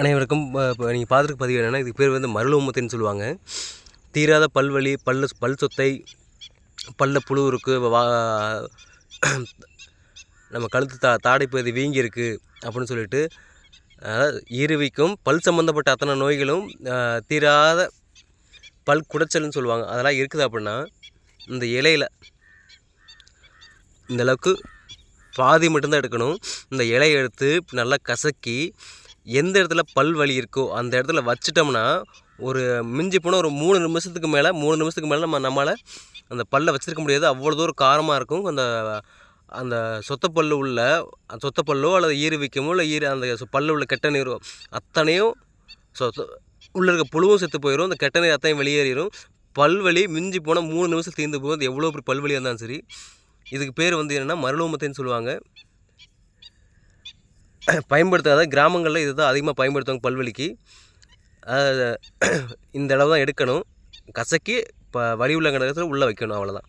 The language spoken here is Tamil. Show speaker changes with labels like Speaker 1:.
Speaker 1: அனைவருக்கும் இப்போ நீங்கள் பார்த்துருக்க பதிவு என்னென்னா இதுக்கு பேர் வந்து மருளோமத்தின்னு சொல்லுவாங்க. தீராத பல்வலி பல்ல பல் சொத்தை பல்ல புழு இருக்குது வா நம்ம கழுத்து தா தாடைப்பது வீங்கி வீங்கியிருக்கு அப்படின்னு சொல்லிட்டு அதாவது ஈருவிக்கும் பல் சம்மந்தப்பட்ட அத்தனை நோய்களும் தீராத பல் குடைச்சல்னு சொல்லுவாங்க. அதெல்லாம் இருக்குது அப்படின்னா இந்த இலையில் இந்த அளவுக்கு பாதி மட்டும்தான் எடுக்கணும். இந்த இலையை எடுத்து நல்லா கசக்கி எந்த இடத்துல பல் வலி இருக்கோ அந்த இடத்துல வச்சிட்டோம்னா ஒரு மிஞ்சி போனால் ஒரு மூணு நிமிஷத்துக்கு மேலே மூணு நிமிஷத்துக்கு மேலே நம்ம நம்மளால் அந்த பல்லை வச்சுருக்க முடியாது. அவ்வளோ தூரம் காரமாக இருக்கும். அந்த அந்த சொத்தப்பல்லு உள்ள அந்த சொத்தப்பல்லோ அல்லது ஈருவிக்கமோ இல்லை ஈர அந்த பல்லு உள்ள கெட்ட நீரோ அத்தனையும் சொ உள்ளே உள்ள இருக்க புழுவும் செத்து போயிடும் அந்த கெட்ட நீர் அத்தனையும் வெளியேறிடும் பல்வலி மிஞ்சி போனால் மூணு நிமிஷம் தீர்ந்து போகும் அது எவ்வளோ பெரிய பல்வலியாக இருந்தாலும் சரி. இதுக்கு பேர் வந்து என்னென்னா மருளோமத்தைன்னு சொல்லுவாங்க. பயன்படுத்தாத கிராமங்களில் இதுதான் அதிகமாக பயன்படுத்துவாங்க பல்வலிக்கு. இந்த அளவு தான் எடுக்கணும். கசக்கி இப்போ வலி உள்ள கிடக்கிறதுல உள்ளே வைக்கணும் அவ்வளோதான்